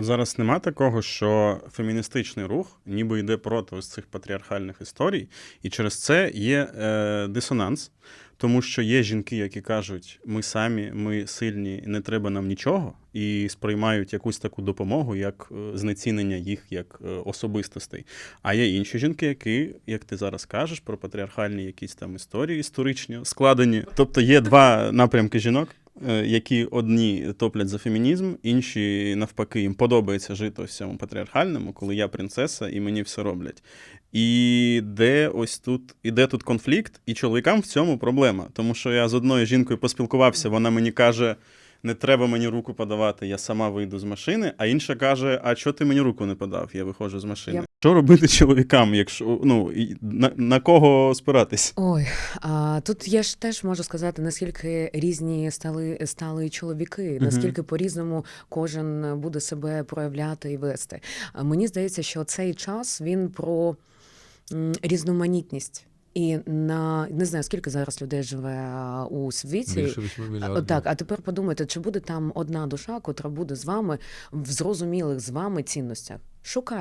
от зараз нема такого, що феміністичний рух ніби йде проти ось цих патріархальних історій, і через це є е, дисонанс, тому що є жінки, які кажуть, ми самі, ми сильні, не треба нам нічого, і сприймають якусь таку допомогу як е, знецінення їх як е, особистостей. А є інші жінки, які, як ти зараз кажеш, про патріархальні якісь там історії історичні складені. Тобто є два напрямки жінок. Е, Які одні топлять за фемінізм, інші навпаки їм подобається жити ось цьому патріархальному, коли я принцеса і мені все роблять. І де ось тут іде тут конфлікт, і чоловікам в цьому проблема. Тому що я з одною жінкою поспілкувався, вона мені каже: не треба мені руку подавати, я сама вийду з машини. А інша каже: А чого ти мені руку не подав? Я виходжу з машини. Я- Що робити чоловікам, якщо ну на, на кого спиратись? Ой, а тут я ж теж можу сказати, наскільки різні стали, стали чоловіки, наскільки по-різному кожен буде себе проявляти і вести. А Мені здається, що цей час він про різноманітність. І на не знаю, скільки зараз людей живе у світі. Більше 8 А, мільярдів. Так, а тепер подумайте, чи буде там одна душа, котра буде з вами в зрозумілих з вами цінностях. Шукайте.